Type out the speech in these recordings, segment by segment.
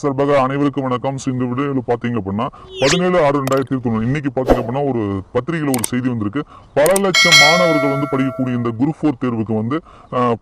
Channel சார்பாக அனைவருக்கும் வணக்கம். ஸோ இந்த வீடியோவில் பார்த்தீங்க அப்படின்னா பதினேழு ஆறு ரெண்டாயிரத்தி தொண்ணூறு இன்னைக்கு பார்த்தீங்க அப்படின்னா ஒரு பத்திரிகையில் ஒரு செய்தி வந்திருக்கு. பல லட்சம் மாணவர்கள் வந்து படிக்கக்கூடிய இந்த குரூப் ஃபோர் தேர்வுக்கு வந்து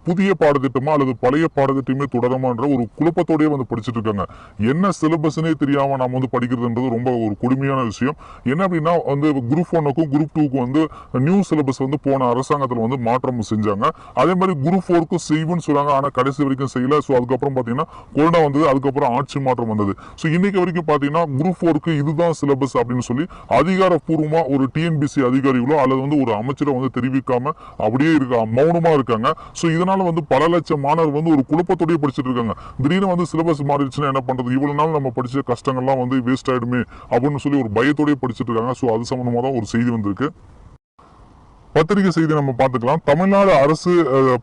புதிய பாடத்திட்டமா அல்லது பழைய பாடத்திட்டமே தொடரமான்ற ஒரு குழப்பத்தோடயே வந்து படிச்சுட்டு இருக்காங்க. என்ன சிலபஸ்னே தெரியாம நாம வந்து படிக்கிறதுன்றது ரொம்ப ஒரு கொடுமையான விஷயம். என்ன அப்படின்னா வந்து குரூப் ஒன்னுக்கும் குரூப் டூக்கும் வந்து நியூ சிலபஸ் வந்து போன அரசாங்கத்தில் வந்து மாற்றம் செஞ்சாங்க. அதே மாதிரி குரூப் ஃபோருக்கும் செய்வோன்னு சொல்றாங்க. ஆனால் கடைசி வரைக்கும் செய்யல. ஸோ அதுக்கப்புறம் பார்த்தீங்கன்னா கொரோனா வந்தது. அதுக்கப்புறம் ஆட்சி மாற்றம் வந்தது. ஸோ இன்னைக்கு வரைக்கும் பார்த்தீங்கன்னா குரூப் ஃபோருக்கு இதுதான் சிலபஸ் அப்படின்னு சொல்லி அதிகாரப்பூர்வமாக ஒரு டிஎன்பிசி அதிகாரிகளோ அல்லது வந்து ஒரு அமைச்சரை வந்து தெரிவிக்காம அப்படியே இருக்க மௌனமா இருக்காங்க. ஸோ இதனால வந்து பல லட்சம் மாணவர் வந்து ஒரு குழப்பத்தோடய படிச்சுட்டு இருக்காங்க. திடீர்னு வந்து சிலபஸ் மாறிடுச்சுன்னா என்ன பண்றது? இவ்வளவு நாள் நம்ம படிச்ச கஷ்டங்கள்லாம் வந்து வேஸ்ட் ஆயிடுமே அப்படின்னு சொல்லி ஒரு பயத்தோடய படிச்சுட்டு இருக்காங்க. ஸோ அது சம்மந்தமாக தான் ஒரு செய்தி வந்திருக்கு. பத்திரிகை செய்தி நம்ம பார்த்துக்கலாம். தமிழ்நாடு அரசு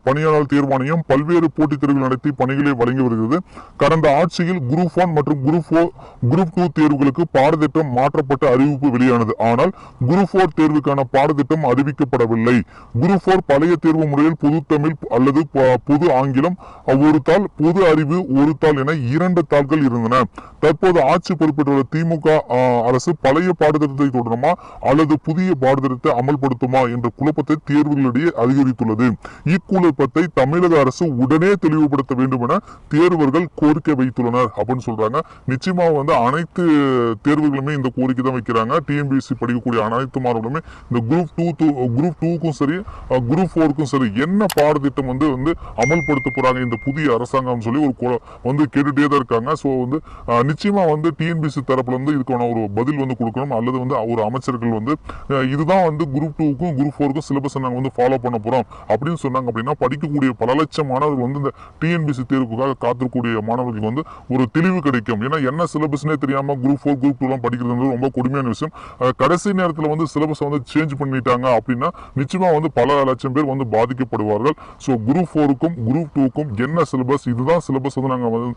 பணியாளர் தேர்வாணையம் பல்வேறு போட்டித் தேர்வுகள் நடத்தி பணிகளை வழங்கி வருகிறது. கடந்த ஆட்சியில் குரூப் ஒன் மற்றும் குரூப் ஃபோர் குரூப் டூ தேர்வுகளுக்கு பாடத்திட்டம் மாற்றப்பட்ட அறிவிப்பு வெளியானது. ஆனால் குரூப் ஃபோர் தேர்வுக்கான பாடத்திட்டம் அறிவிக்கப்படவில்லை. குரூப் ஃபோர் பழைய தேர்வு முறையில் பொது தமிழ் அல்லது ப- பொது ஆங்கிலம் ஒரு தாள் பொது அறிவு ஒரு தாள் என இரண்டு தாள்கள் இருந்தன. தற்போது ஆட்சி பொறுப்பேற்றுள்ள திமுக அரசு பழைய பாடத்திட்டத்தை தொடருமா அல்லது புதிய பாடத்திட்டத்தை அமல்படுத்துமா என்ற குழப்பத்தை தேர்வுகளிடையே அதிகரித்துள்ளது. இக்குழப்பத்தை தமிழக அரசு உடனே தெளிவுபடுத்த வேண்டும் என தேர்வர்கள் கோரிக்கை வைத்துள்ளனர். அப்படின்னு சொல்றாங்க. நிச்சயமாக வந்து அனைத்து தேர்வுகளுமே இந்த கோரிக்கை தான் வைக்கிறாங்க. டிஎன்பிஎஸ்சி படிக்கக்கூடிய அனைத்து மாணவர்களுமே இந்த குரூப் டூ குரூப் டூக்கும் சரி குரூப் ஃபோருக்கும் சரி என்ன பாடத்திட்டம் வந்து வந்து அமல்படுத்த போறாங்க இந்த புதிய அரசாங்கம் சொல்லி ஒரு வந்து கேட்டுட்டே தான் இருக்காங்க. ஸோ வந்து நிச்சயமாக வந்து டிஎன்பிசி தரப்புல இருந்து இதுக்கான ஒரு பதில் வந்து கொடுக்கணும். அல்லது வந்து ஒரு அமைச்சர்கள் வந்து இதுதான் வந்து குரூப் டூக்கும் குரூப் ஃபோருக்கும் சிலபஸ் நாங்கள் வந்து ஃபாலோ பண்ண போறோம். அப்படின்னு சொன்னாங்க அப்படின்னா படிக்கக்கூடிய பல லட்சம் மாணவர்கள் வந்து இந்த டிஎன்பிசி தேர்வுக்காக காத்திருக்கக்கூடிய மாணவர்களுக்கு வந்து ஒரு தெளிவு கிடைக்கும். ஏன்னா என்ன சிலபஸ்னே தெரியாம குரூப் ஃபோர் குரூப் டூலாம் படிக்கிறது வந்து ரொம்ப கொடுமையான விஷயம். கடைசி நேரத்தில் வந்து சிலபஸ் வந்து சேஞ்ச் பண்ணிட்டாங்க அப்படின்னா நிச்சயமா வந்து பல லட்சம் பேர் வந்து பாதிக்கப்படுவார்கள். ஸோ குரூப் ஃபோருக்கும் குரூப் டூக்கும் என்ன சிலபஸ் இதுதான் சிலபஸ் வந்து நாங்கள் வந்து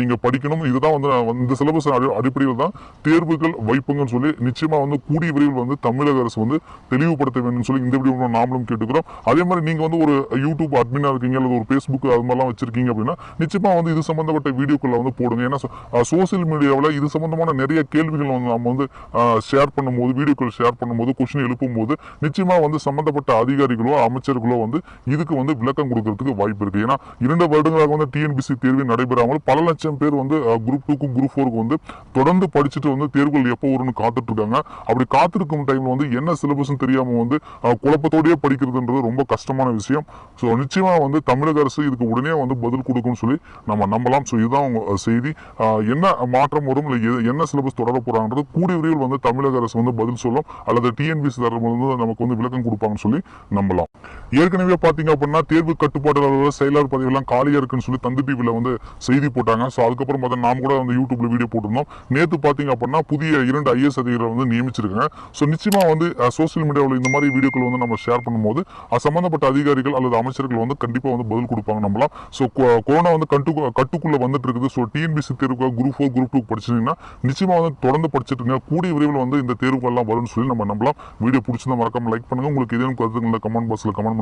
நீங்கள் நீங்க படிக்கணும். இதுதான் வந்து இந்த சிலபஸ் அடிப்படையில் தான் தேர்வுகள் வைப்புங்கன்னு சொல்லி நிச்சயமா வந்து கூடிய விரைவில் வந்து தமிழக அரசு வந்து தெளிவுபடுத்த வேண்டும் சொல்லி இந்த வீடியோ நாமளும் கேட்டுக்கிறோம். அதே மாதிரி நீங்க வந்து ஒரு யூடியூப் அட்மினாக இருக்கீங்க அல்லது ஒரு ஃபேஸ்புக் அது மாதிரிலாம் வச்சிருக்கீங்க அப்படின்னா நிச்சயமா வந்து இது சம்மந்தப்பட்ட வீடியோக்களை வந்து போடுங்க. ஏன்னா சோசியல் மீடியாவில் இது சம்மந்தமான நிறைய கேள்விகள் வந்து நம்ம வந்து ஷேர் பண்ணும்போது வீடியோக்கள் ஷேர் பண்ணும்போது கொஷின் எழுப்பும்போது நிச்சயமாக வந்து சம்மந்தப்பட்ட அதிகாரிகளோ அமைச்சர்களோ வந்து இதுக்கு வந்து விளக்கம் கொடுக்கறதுக்கு வாய்ப்பு இருக்குது ஏன்னா இரண்டு வருடங்களாக வந்து டிஎன்பிசி தேர்வு நடைபெறாமல் பல லட்சம் பேர் வந்து குரூப் டூக்கும் குரூப் ஃபோருக்கும் வந்து தொடர்ந்து படிச்சுட்டு வந்து தேர்வுகள் எப்போ வரும்னு காத்துட்டு இருக்காங்க. அப்படி காத்திருக்கும் டைமில் வந்து என்ன சிலபஸ்னு தெரியாமல் வந்து குழப்பத்தோடயே படிக்கிறதுன்றது ரொம்ப கஷ்டமான விஷயம். ஸோ நிச்சயமா வந்து தமிழக அரசு இதுக்கு உடனே வந்து பதில் கொடுக்கும்னு சொல்லி நம்ம நம்பலாம். ஸோ இதுதான் அவங்க செய்தி. என்ன மாற்றம் வரும்? இல்லை என்ன சிலபஸ் தொடர போகிறாங்கன்றது கூடிய விரைவில் வந்து தமிழக அரசு வந்து பதில் சொல்லும். அல்லது டிஎன்பிசி தரப்பு வந்து நமக்கு வந்து விளக்கம் கொடுப்பாங்கன்னு சொல்லி நம்பலாம். ஏற்கனவே பார்த்தீங்க அப்படின்னா தேர்வு கட்டுப்பாட்டாளர் செயலாளர் பதவியெல்லாம் காலியாக இருக்குன்னு சொல்லி தந்து டிவியில் வந்து செய்தி போட்டாங்க. ஸோ அதுக்கப்புறம் பார்த்தா நாம கூட வந்து யூடியூப்ல வீடியோ போட்டிருந்தோம். நேற்று பார்த்தீங்க அப்படின்னா புதிய இரண்டு ஐஎஸ் அதிகாரிகளை வந்து நியமிச்சிருக்காங்க. ஸோ நிச்சயமாக வந்து சோசியல் மீடியாவில் இந்த மாதிரி வீடியோக்கள் வந்து நம்ம ஷேர் பண்ணும்போது அது அதிகாரிகள் அல்லது அமைச்சர்கள் வந்து கண்டிப்பாக வந்து பதில் கொடுப்பாங்க நம்மளாம் ஸோ கொரோனா வந்து கட்டு கட்டுக்குள்ள வந்துட்டு இருக்குது ஸோ டிஎன்பிசி தேர்வுக்காக குரூப் ஃபோர் குரூப் டூ படிச்சிங்கன்னா நிச்சயமாக வந்து தொடர்ந்து படிச்சுட்டு கூடிய விரைவில் வந்து இந்த தேர்வுகள்லாம் வரும்னு சொல்லி நம்ம நம்மளாம் வீடியோ பிடிச்சிருந்தா மறக்காம லைக் பண்ணுங்கள் உங்களுக்கு எதுவும் கருத்துக்கள் கமெண்ட் பாக்ஸில் கமெண்ட்